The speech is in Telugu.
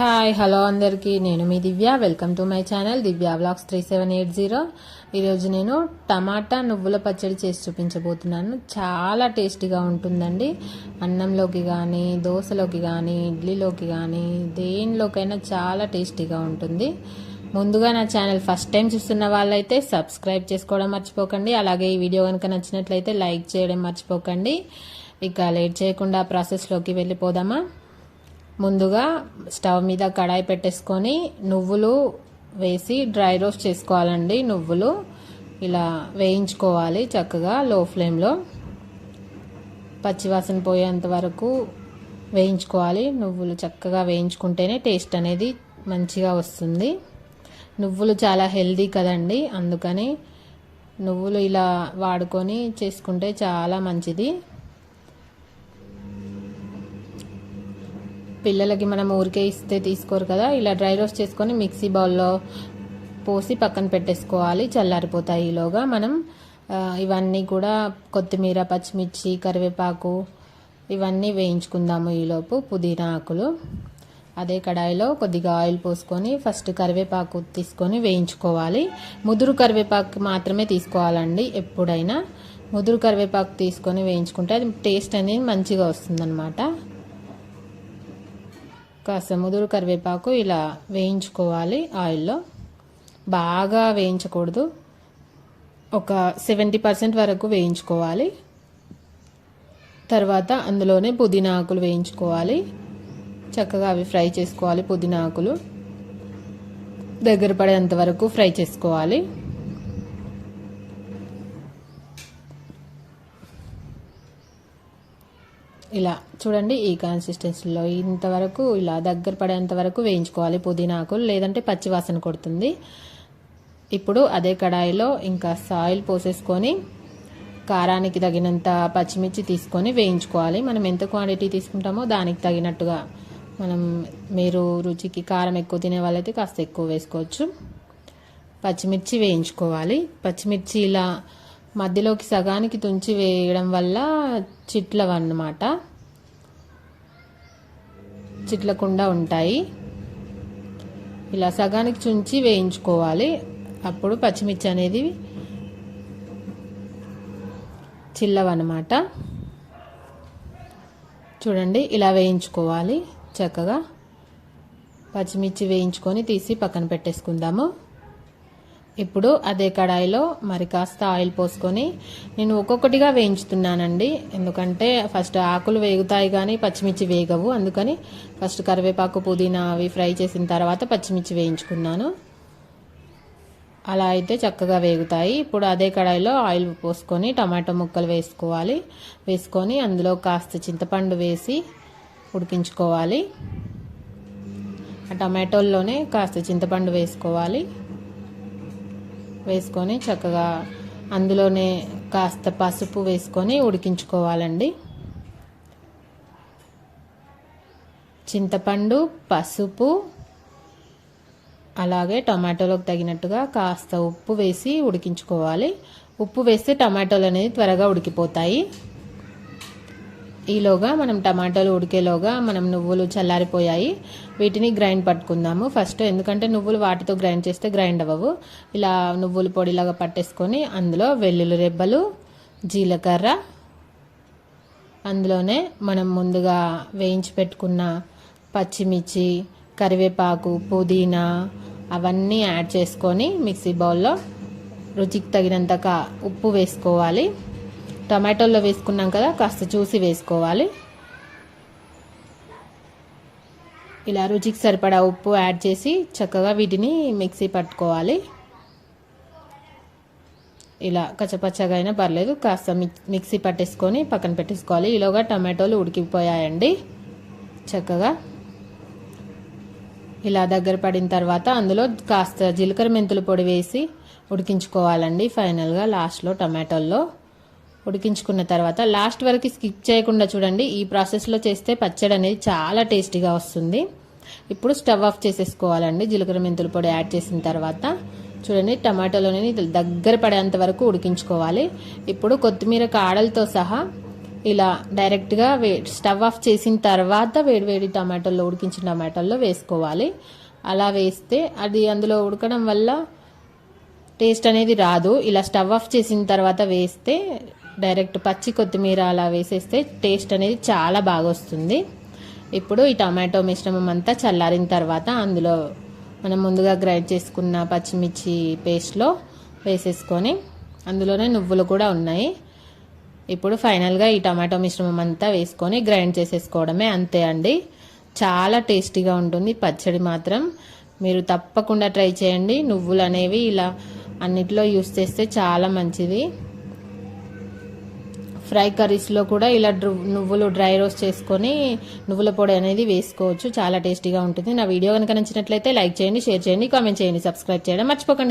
హాయ్ హలో అందరికీ. నేను మీ Divya. Welcome to my channel Divya vlogs three seven eight zero ఈరోజు నేను టమాటా నువ్వుల పచ్చడి చేసి చూపించబోతున్నాను. చాలా టేస్టీగా ఉంటుందండి. అన్నంలోకి కానీ దోశలోకి కానీ ఇడ్లీలోకి కానీ దేనిలోకైనా చాలా టేస్టీగా ఉంటుంది. ముందుగా నా ఛానల్ ఫస్ట్ టైం చూస్తున్న వాళ్ళైతే సబ్స్క్రైబ్ చేసుకోవడం మర్చిపోకండి. అలాగే ఈ వీడియో కనుక నచ్చినట్లయితే లైక్ చేయడం మర్చిపోకండి. ఇక లేట్ చేయకుండా ప్రాసెస్లోకి వెళ్ళిపోదామా? ముందుగా స్టవ్ మీద కడాయి పెట్టేసుకొని నువ్వులు వేసి డ్రై రోస్ట్ చేసుకోవాలండి నువ్వులు. ఇలా వేయించుకోవాలి చక్కగా లో ఫ్లేమ్లో. పచ్చివాసన పోయేంత వరకు వేయించుకోవాలి. నువ్వులు చక్కగా వేయించుకుంటేనే టేస్ట్ అనేది మంచిగా వస్తుంది. నువ్వులు చాలా హెల్దీ కదండి అందుకని నువ్వులు ఇలా వాడుకొని చేసుకుంటే చాలా మంచిది. పిల్లలకి మనం ఊరికే ఇస్తే తీసుకోరు కదా. ఇలా డ్రై రోస్ట్ చేసుకొని మిక్సీ బౌల్లో పోసి పక్కన పెట్టేసుకోవాలి. చల్లారిపోతాయి ఈలోగా మనం ఇవన్నీ కూడా కొత్తిమీర పచ్చిమిర్చి కరివేపాకు ఇవన్నీ వేయించుకుందాము ఈలోపు పుదీనా ఆకులు. అదే కడాయిలో కొద్దిగా ఆయిల్ పోసుకొని ఫస్ట్ కరివేపాకు తీసుకొని వేయించుకోవాలి. ముదురు కరివేపాకు మాత్రమే తీసుకోవాలండి ఎప్పుడైనా. ముదురు కరివేపాకు తీసుకొని వేయించుకుంటే అది టేస్ట్ అనేది మంచిగా వస్తుందన్నమాట. కాస్త ముదురు కరివేపాకు ఇలా వేయించుకోవాలి ఆయిల్లో. బాగా వేయించకూడదు. ఒక సెవెంటీ పర్సెంట్ వరకు వేయించుకోవాలి. తర్వాత అందులోనే పుదీనా ఆకులు వేయించుకోవాలి. చక్కగా అవి ఫ్రై చేసుకోవాలి పుదీనా ఆకులు. దగ్గర పడేంత వరకు ఫ్రై చేసుకోవాలి. ఇలా చూడండి ఈ కన్సిస్టెన్సీలో ఇంతవరకు ఇలా దగ్గర పడేంత వరకు వేయించుకోవాలి. పుదీనాకు లేదంటే పచ్చివాసన కొడుతుంది. ఇప్పుడు అదే కడాయిలో ఇంకా సాయిల్ పోసేసుకొని కారానికి తగినంత పచ్చిమిర్చి తీసుకొని వేయించుకోవాలి. మనం ఎంత క్వాంటిటీ తీసుకుంటామో దానికి తగినట్టుగా మనం మీరు రుచికి కారం ఎక్కువ తినే వాళ్ళైతే కాస్త ఎక్కువ వేసుకోవచ్చు. పచ్చిమిర్చి వేయించుకోవాలి. పచ్చిమిర్చి ఇలా మధ్యలోకి సగానికి తుంచి వేయడం వల్ల చిట్లవన్నమాట. చిట్లకుండా ఉంటాయి. ఇలా సగానికి చుంచి వేయించుకోవాలి. అప్పుడు పచ్చిమిర్చి అనేది చిల్లవన్నమాట. చూడండి ఇలా వేయించుకోవాలి. చక్కగా పచ్చిమిర్చి వేయించుకొని తీసి పక్కన పెట్టేసుకుందాము. ఇప్పుడు అదే కడాయిలో మరి కాస్త ఆయిల్ పోసుకొని నేను ఒక్కొక్కటిగా వేయించుతున్నానండి. ఎందుకంటే ఫస్ట్ ఆకులు వేగుతాయి కానీ పచ్చిమిర్చి వేగవు. అందుకని ఫస్ట్ కరివేపాకు పుదీనా అవి ఫ్రై చేసిన తర్వాత పచ్చిమిర్చి వేయించుకున్నాను. అలా అయితే చక్కగా వేగుతాయి. ఇప్పుడు అదే కడాయిలో ఆయిల్ పోసుకొని టమాటో ముక్కలు వేసుకోవాలి. వేసుకొని అందులో కాస్త చింతపండు వేసి ఉడికించుకోవాలి. ఆ టమాటోల్లోనే కాస్త చింతపండు వేసుకోవాలి. వేసుకొని చక్కగా అందులోనే కాస్త పసుపు వేసుకొని ఉడికించుకోవాలండి. చింతపండు పసుపు అలాగే టమాటోలోకి తగినట్టుగా కాస్త ఉప్పు వేసి ఉడికించుకోవాలి. ఉప్పు వేస్తే టమాటోలు అనేది త్వరగా ఉడికిపోతాయి. ఈలోగా మనం టమాటాలు ఉడికేలోగా మనం నువ్వులు చల్లారిపోయాయి. వీటిని గ్రైండ్ పట్టుకుందాము. ఫస్ట్ ఎందుకంటే నువ్వులు వాటితో గ్రైండ్ చేస్తే గ్రైండ్ అవ్వవు. ఇలా నువ్వులు పొడిలాగా పట్టేసుకొని అందులో వెల్లుల్లి రెబ్బలు జీలకర్ర అందులోనే మనం ముందుగా వేయించి పెట్టుకున్న పచ్చిమిర్చి కరివేపాకు పుదీనా అవన్నీ యాడ్ చేసుకొని మిక్సీ బౌల్లో రుచికి తగినంత ఉప్పు వేసుకోవాలి. టమాటోల్లో వేసుకున్నాం కదా కాస్త చూసి వేసుకోవాలి. ఇలా రుచికి సరిపడా ఉప్పు యాడ్ చేసి చక్కగా వీటిని మిక్సీ పట్టుకోవాలి. ఇలా కచ్చపచ్చగా అయినా పర్లేదు కాస్త మిక్సీ పట్టేసుకొని పక్కన పెట్టేసుకోవాలి. ఈలోగా టమాటోలు ఉడికిపోయాయండి. చక్కగా ఇలా దగ్గర పడిన తర్వాత అందులో కాస్త జీలకర్ర మెంతుల పొడి వేసి ఉడికించుకోవాలండి ఫైనల్గా లాస్ట్లో టమాటోల్లో. ఉడికించుకున్న తర్వాత లాస్ట్ వరకు స్కిప్ చేయకుండా చూడండి. ఈ ప్రాసెస్లో చేస్తే పచ్చడి అనేది చాలా టేస్టీగా వస్తుంది. ఇప్పుడు స్టవ్ ఆఫ్ చేసేసుకోవాలండి. జీలకర్ర మెంతుల పొడి యాడ్ చేసిన తర్వాత చూడండి టమాటోలోని దగ్గర పడేంత వరకు ఉడికించుకోవాలి. ఇప్పుడు కొత్తిమీర కాడలతో సహా ఇలా డైరెక్ట్గా వే స్టవ్ ఆఫ్ చేసిన తర్వాత వేడివేడి టమాటోల్లో ఉడికించిన టమాటోల్లో వేసుకోవాలి. అలా వేస్తే అది అందులో ఉడకడం వల్ల టేస్ట్ అనేది రాదు. ఇలా స్టవ్ ఆఫ్ చేసిన తర్వాత వేస్తే డైరెక్ట్ పచ్చి కొత్తిమీర అలా వేసేస్తే టేస్ట్ అనేది చాలా బాగా వస్తుంది. ఇప్పుడు ఈ టమాటో మిశ్రమం అంతా చల్లారిన తర్వాత అందులో మనం ముందుగా గ్రైండ్ చేసుకున్న పచ్చిమిర్చి పేస్ట్లో వేసేసుకొని అందులోనే నువ్వులు కూడా ఉన్నాయి. ఇప్పుడు ఫైనల్గా ఈ టమాటో మిశ్రమం అంతా వేసుకొని గ్రైండ్ చేసేసుకోవడమే అంతే అండి. చాలా టేస్టీగా ఉంటుంది. పచ్చడి మాత్రం మీరు తప్పకుండా ట్రై చేయండి. నువ్వులు అనేవి ఇలా అన్నిట్లో యూస్ చేస్తే చాలా మంచిది. ఫ్రై కర్రీస్లో కూడా ఇలా డ్రు నువ్వులు డ్రై రోస్ట్ చేసుకొని నువ్వుల పొడి అనేది వేసుకోవచ్చు. చాలా టేస్టీగా ఉంటుంది. నా వీడియో కనుక నచ్చినట్లయితే లైక్ చేయండి షేర్ చేయండి కామెంట్ చేయండి సబ్స్క్రైబ్ చేయడం మర్చిపోకండి.